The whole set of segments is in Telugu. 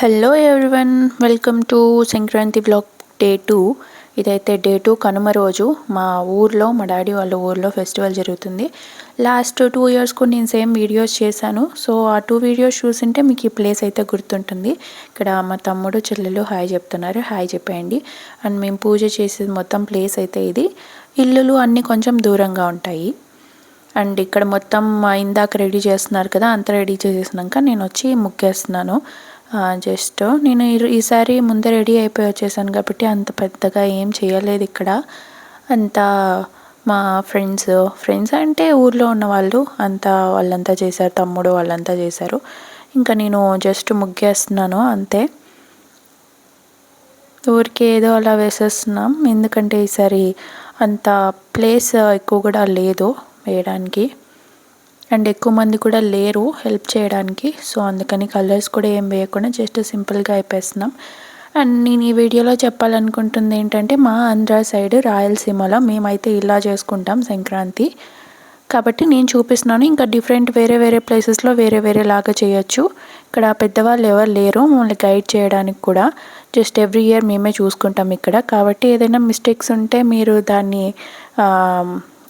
Hello everyone, welcome to Sankranti vlog day 2. ఇదైతే డే టూ కనుమ రోజు మా ఊర్లో మా డాడీ వాళ్ళ ఊర్లో ఫెస్టివల్ జరుగుతుంది. లాస్ట్ టూ ఇయర్స్కు నేను సేమ్ వీడియోస్ చేశాను. సో ఆ టూ వీడియోస్ చూసింటే మీకు ఈ ప్లేస్ అయితే గుర్తుంటుంది. ఇక్కడ మా తమ్ముడు చెల్లెలు హాయ్ చెప్తున్నారు. హాయ్ చెప్పేయండి. అండ్ మేము పూజ చేసేది మొత్తం ప్లేస్ అయితే ఇది. ఇల్లులు అన్నీ కొంచెం దూరంగా ఉంటాయి. అండ్ ఇక్కడ మొత్తం ఇందాక రెడీ చేస్తున్నారు కదా అంత రెడీ చేసేసినాక నేను వచ్చి ముక్కేస్తున్నాను జస్ట్ నేను ఈసారి ముందే రెడీ అయిపోయి వచ్చేసాను కాబట్టి అంత పెద్దగా ఏం చేయలేదు ఇక్కడ. అంతా మా ఫ్రెండ్స్ ఫ్రెండ్స్ అంటే ఊర్లో ఉన్న వాళ్ళు అంతా వాళ్ళంతా చేశారు తమ్ముడు వాళ్ళంతా చేశారు. ఇంకా నేను జస్ట్ ముగ్గేస్తున్నాను అంతే. ఊరికి ఏదో అలా వేసేస్తున్నాం. ఎందుకంటే ఈసారి అంత ప్లేస్ ఎక్కువ కూడా లేదు వేయడానికి. అండ్ ఎక్కువ మంది కూడా లేరు హెల్ప్ చేయడానికి. సో అందుకని కలర్స్ కూడా ఏం వేయకుండా జస్ట్ సింపుల్గా అయిపోతున్నాం అండ్ నేను ఈ వీడియోలో చెప్పాలనుకుంటుంది ఏంటంటే మా ఆంధ్ర సైడ్ రాయలసీమలో మేమైతే ఇలా చేసుకుంటాం సంక్రాంతి. కాబట్టి నేను చూపిస్తున్నాను. ఇంకా డిఫరెంట్ వేరే వేరే ప్లేసెస్లో వేరే వేరే లాగా చేయొచ్చు. ఇక్కడ పెద్దవాళ్ళు ఎవరు లేరు మమ్మల్ని గైడ్ చేయడానికి కూడా. జస్ట్ ఎవ్రీ ఇయర్ మేమే చూసుకుంటాం ఇక్కడ. కాబట్టి ఏదైనా మిస్టేక్స్ ఉంటే మీరు దాన్ని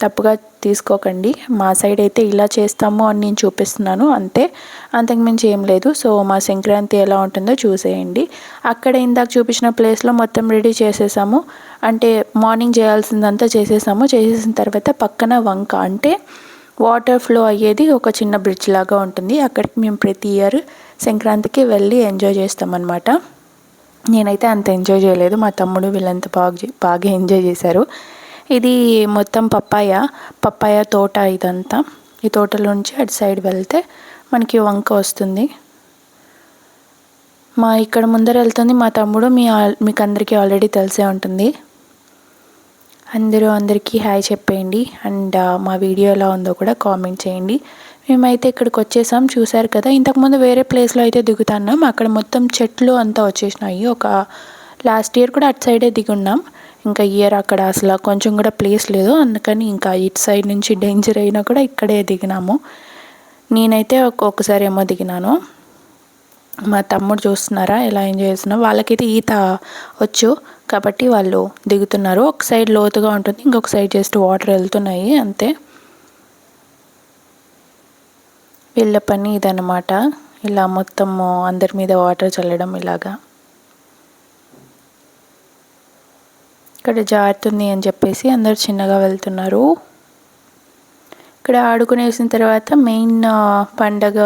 తప్పుగా తీసుకోకండి. మా సైడ్ అయితే ఇలా చేస్తాము అని నేను చూపిస్తున్నాను. అంతే. అంతకుమించి ఏం లేదు. సో మా సంక్రాంతి ఎలా ఉంటుందో చూసేయండి. అక్కడ ఇందాక చూపించిన ప్లేస్లో మొత్తం రెడీ చేసేసాము. అంటే మార్నింగ్ చేయాల్సిందంతా చేసేసాము. చేసేసిన తర్వాత పక్కన వంక అంటే వాటర్ ఫ్లో అయ్యేది ఒక చిన్న బ్రిడ్జ్ లాగా ఉంటుంది. అక్కడికి మేము ప్రతి ఇయర్ సంక్రాంతికి వెళ్ళి ఎంజాయ్ చేస్తామన్నమాట. నేనైతే అంత ఎంజాయ్ చేయలేదు. మా తమ్ముడు వీళ్ళంతా బాగా బాగా ఎంజాయ్ చేశారు. ఇది మొత్తం పప్పాయ పప్పాయ తోట ఇదంతా. ఈ తోటలో నుంచి అటు సైడ్ వెళ్తే మనకి వంక వస్తుంది. మా ఇక్కడ ముందర వెళ్తుంది మా తమ్ముడు మీ మీకు అందరికీ ఆల్రెడీ తెలిసే ఉంటుంది. అందరూ అందరికీ హాయ్ చెప్పేయండి అండ్ మా వీడియో ఎలా ఉందో కూడా కామెంట్ చేయండి. మేమైతే ఇక్కడికి వచ్చేసాం చూసారు కదా. ఇంతకుముందు వేరే ప్లేస్లో అయితే దిగుతున్నాం. అక్కడ మొత్తం చెట్లు అంతా వచ్చేసినాయి. ఒక లాస్ట్ ఇయర్ కూడా అటు సైడే దిగున్నాం. ఇంకా ఇయర్ అక్కడ అసలు కొంచెం కూడా ప్లేస్ లేదు. అందుకని ఇంకా ఇటు సైడ్ నుంచి డేంజర్ అయినా కూడా ఇక్కడే దిగినాము. నేనైతే ఒక్కొక్కసారి ఏమో దిగినాను. మా తమ్ముడు చూస్తున్నారా? ఎలా ఎంజాయ్ చేస్తున్నారు వాళ్ళకైతే ఈత వచ్చు. కాబట్టి వాళ్ళు దిగుతున్నారు. ఒక సైడ్ లోతుగా ఉంటుంది. ఇంకొక సైడ్ జస్ట్ వాటర్ వెళ్తున్నాయి. అంతే. వీళ్ళ పని ఇదన్నమాట. ఇలా మొత్తము అందరి మీద వాటర్ చల్లడం ఇలాగా. ఇక్కడ జారుతుంది అని చెప్పేసి అందరు చిన్నగా వెళ్తున్నారు. ఇక్కడ ఆడుకునేసిన తర్వాత మెయిన్ పండగ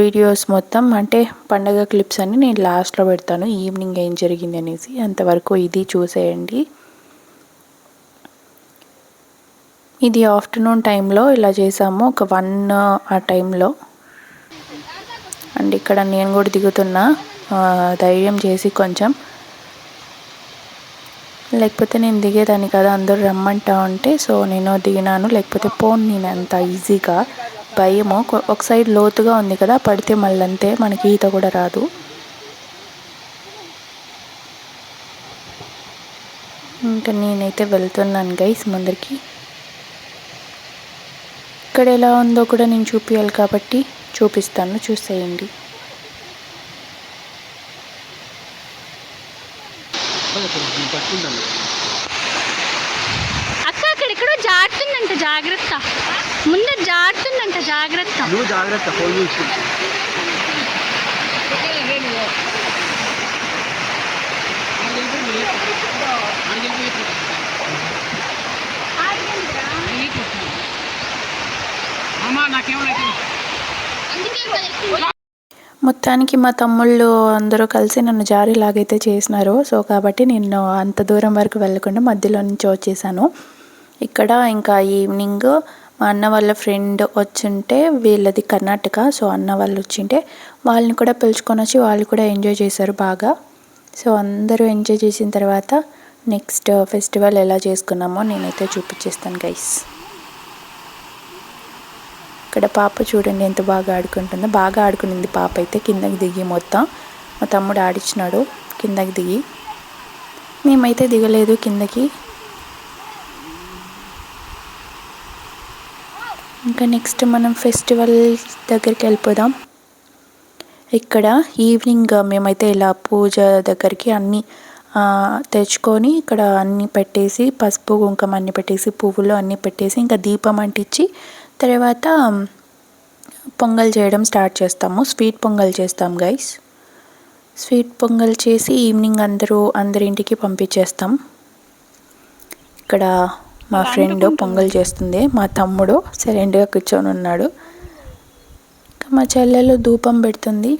వీడియోస్ మొత్తం అంటే పండగ క్లిప్స్ అన్ని నేను లాస్ట్లో పెడతాను. ఈవినింగ్ ఏం జరిగింది అనేసి అంతవరకు ఇది చూసేయండి. ఇది ఆఫ్టర్నూన్ టైంలో ఇలా చేసాము. ఒక వన్ ఆ టైంలో. అండ్ ఇక్కడ నేను కూడా దిగుతున్నా. ధైర్యం చేసి కొంచెం. లేకపోతే నేను దిగేదాన్ని కదా అందరూ రమ్మంటా ఉంటే సో నేను దిగినాను. లేకపోతే పోను నేను అంత ఈజీగా. భయము ఒక సైడ్ లోతుగా ఉంది కదా పడితే మళ్ళీ అంతే మనకి ఈత కూడా రాదు. ఇంకా నేనైతే వెళ్తున్నాను గైస్ ముందరికి. ఇక్కడ ఎలా ఉందో కూడా నేను చూపించాలి కాబట్టి చూపిస్తాను. చూసేయండి. అక్క అక్కడ ఎక్కడో జారుతుందంట జాగ్రత్త. ముందు జారుతుందంట జాగ్రత్త. నువ్వు జాగ్రత్త ఫోన్ చూసి. అమ్మా నాకేమైనా మొత్తానికి మా తమ్ముళ్ళు అందరూ కలిసి నన్ను జారీలాగైతే చేసినారు. సో కాబట్టి నేను అంత దూరం వరకు వెళ్ళకుండా మధ్యలో నుంచి వచ్చేసాను. ఇక్కడ ఇంకా ఈవినింగ్ మా అన్న వాళ్ళ ఫ్రెండ్ వచ్చింటే వీళ్ళది కర్ణాటక. సో అన్న వాళ్ళు వచ్చింటే వాళ్ళని కూడా పిలుచుకొని వచ్చి వాళ్ళు కూడా ఎంజాయ్ చేశారు బాగా. సో అందరూ ఎంజాయ్ చేసిన తర్వాత నెక్స్ట్ ఫెస్టివల్ ఎలా చేసుకున్నామో నేనైతే చూపించేస్తాను గైస్ ఇక్కడ పాప చూడండి ఎంత బాగా ఆడుకుంటుందో. బాగా ఆడుకునింది పాప అయితే కిందకి దిగి మొత్తం. మా తమ్ముడు ఆడిచ్చినాడు. కిందకి దిగి. మేమైతే దిగలేదు కిందకి. ఇంకా నెక్స్ట్ మనం ఫెస్టివల్ దగ్గరికి వెళ్ళిపోదాం. ఇక్కడ ఈవినింగ్ మేమైతే ఇలా పూజ దగ్గరికి అన్నీ తెచ్చుకొని ఇక్కడ అన్నీ పెట్టేసి పసుపు కుంకం అన్నీ పెట్టేసి పువ్వులు అన్నీ పెట్టేసి ఇంకా దీపం అంటించి తర్వాత పొంగల్ చేయడం స్టార్ట్ చేస్తాము. స్వీట్ పొంగల్ చేస్తాం గైస్. స్వీట్ పొంగల్ చేసి ఈవినింగ్ అందరూ అందరింటికి పంపించేస్తాం. ఇక్కడ మా ఫ్రెండ్ పొంగల్ చేస్తుంది. మా తమ్ముడు సైలెంట్గా కూర్చొని ఉన్నాడు. ఇంకా మా చెల్లెలు ధూపం పెడుతుంది.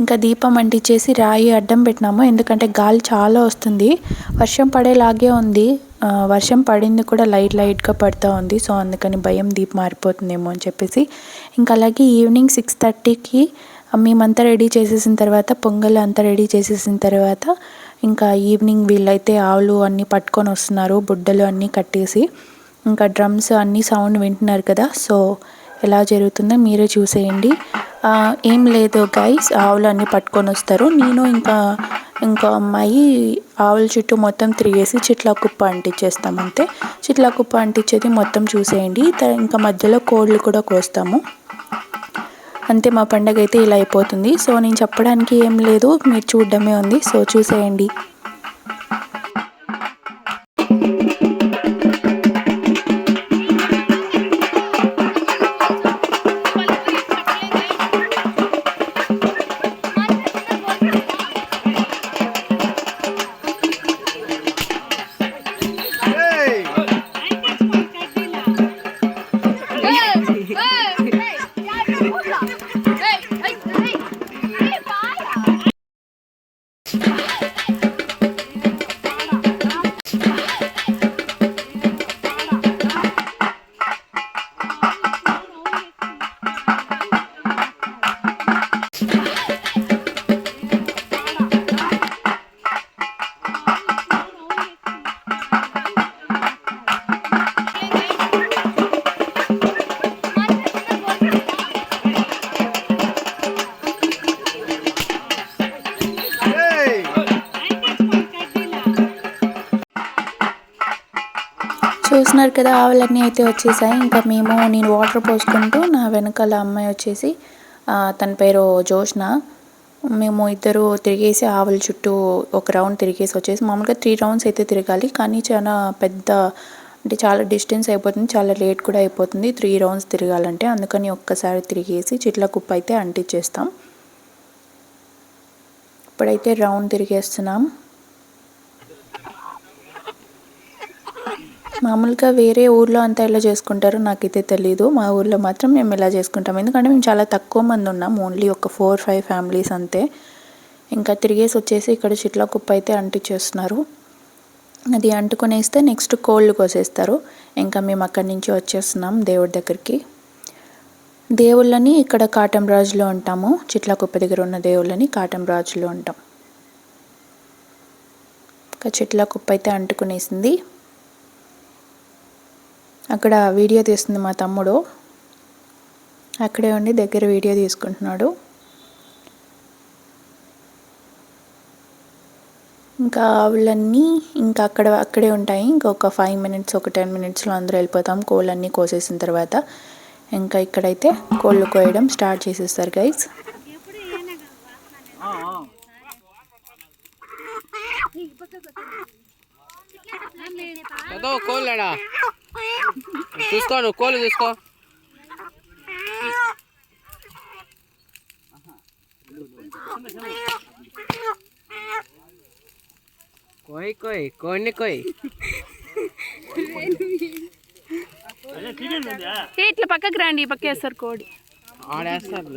ఇంకా దీపం అంటించేసి రాయి అడ్డం పెట్టినాము. ఎందుకంటే గాలి చాలా వస్తుంది. వర్షం పడేలాగే ఉంది. వర్షం పడింది కూడా లైట్ లైట్గా పడుతూ ఉంది. సో అందుకని భయం దీప్ మారిపోతుందేమో అని చెప్పేసి. ఇంకా అలాగే ఈవినింగ్ సిక్స్ థర్టీకి మేమంతా రెడీ చేసేసిన తర్వాత పొంగల్ అంతా రెడీ చేసేసిన తర్వాత ఇంకా ఈవినింగ్ వీళ్ళైతే ఆవులు అన్నీ పట్టుకొని వస్తున్నారు బుడ్డలు అన్నీ కట్టేసి. ఇంకా డ్రమ్స్ అన్నీ సౌండ్ వింటున్నారు కదా. సో ఎలా జరుగుతుందో మీరే చూసేయండి. ఏం లేదు గైస్ ఆవులు అన్నీ పట్టుకొని వస్తారు. నేను ఇంకా ఇంకో అమ్మాయి ఆవుల చుట్టూ మొత్తం తిరిగేసి చిట్లా కుప్ప అంటించేస్తాం అంతే చిట్లా కుప్ప అంటించేది మొత్తం చూసేయండి. ఇంకా మధ్యలో కోళ్ళు కూడా కోస్తాము. అంతే మా పండగ అయితే ఇలా అయిపోతుంది. సో నేను చెప్పడానికి ఏం లేదు. మీరు చూడడమే ఉంది. సో చూసేయండి. చూస్తున్నారు కదా ఆవులన్నీ అయితే వచ్చేసాయి. ఇంకా మేము నేను వాటర్ పోసుకుంటూ నా వెనకాల అమ్మాయి వచ్చేసి తన పేరు జోష్న. మేము ఇద్దరు తిరిగేసి ఆవుల చుట్టూ ఒక రౌండ్ తిరిగేసి వచ్చేసి మామూలుగా త్రీ రౌండ్స్ అయితే తిరగాలి కానీ చాలా పెద్ద అంటే చాలా డిస్టెన్స్ అయిపోతుంది చాలా లేట్ కూడా అయిపోతుంది త్రీ రౌండ్స్ తిరగాలంటే. అందుకని ఒక్కసారి తిరిగేసి చిట్ల కుప్ప అయితే అంటించేస్తాం. ఇప్పుడైతే రౌండ్ తిరిగేస్తున్నాం. మామూలుగా వేరే ఊర్లో అంతా ఎలా చేసుకుంటారో నాకైతే తెలీదు. మా ఊర్లో మాత్రం మేము ఇలా చేసుకుంటాం. ఎందుకంటే మేము చాలా తక్కువ మంది ఉన్నాం. ఓన్లీ ఒక ఫోర్ ఫైవ్ ఫ్యామిలీస్ అంతే. ఇంకా తిరిగేసి వచ్చేసి ఇక్కడ చిట్ల కుప్ప అయితే అంటించేస్తున్నారు. అది అంటుకునేస్తే నెక్స్ట్ కోళ్ళు కోసేస్తారు. ఇంకా మేము అక్కడి నుంచి వచ్చేస్తున్నాం దేవుడి దగ్గరికి. దేవుళ్ళని ఇక్కడ కాటం రాజులో ఉంటాము. చిట్ల కుప్ప దగ్గర ఉన్న దేవుళ్ళని కాటం రాజులో ఉంటాం. ఇంకా చిట్ల కుప్ప అయితే అంటుకునేసింది. అక్కడ వీడియో తీస్తుంది మా తమ్ముడు. అక్కడే ఉండి దగ్గర వీడియో తీసుకుంటున్నాడు. ఇంకా ఆవులన్నీ ఇంకా అక్కడ అక్కడే ఉంటాయి. ఇంకొక ఫైవ్ మినిట్స్ ఒక టెన్ మినిట్స్లో అందరూ వెళ్ళిపోతాం. కోళ్ళన్నీ కోసేసిన తర్వాత ఇంకా ఇక్కడైతే కోళ్ళు కోయడం స్టార్ట్ చేసేస్తారు గైస్ ఏదో కోళ్ళడా చూసుకో నువ్వు కోళ్ళు చూసుకో కోయ్ కోయ్ కోడిని కోయ్. ఇట్లా పక్కకి రండి పక్క వేస్తారు కోడి. ఆడేస్తారు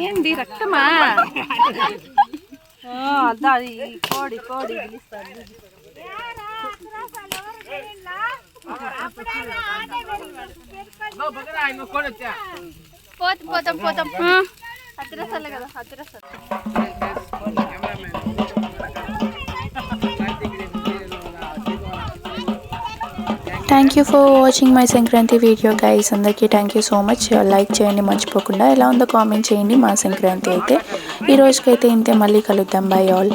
ఏంది? రక్తమా? అది కోడి కోడి కోడి వచ్చా పోతాం పోతాం. పోతాం హతిరసలే కదా హతిరసలు thank you for watching my Sankranti video guys అందరికీ thank you so much like చేయండి మర్చిపోకుండా. ఎలా ఉందో కామెంట్ చేయండి మా సంక్రాంతి అయితే. ఈ రోజుకైతే ఇంతే. మళ్ళీ కలుద్దాం. By all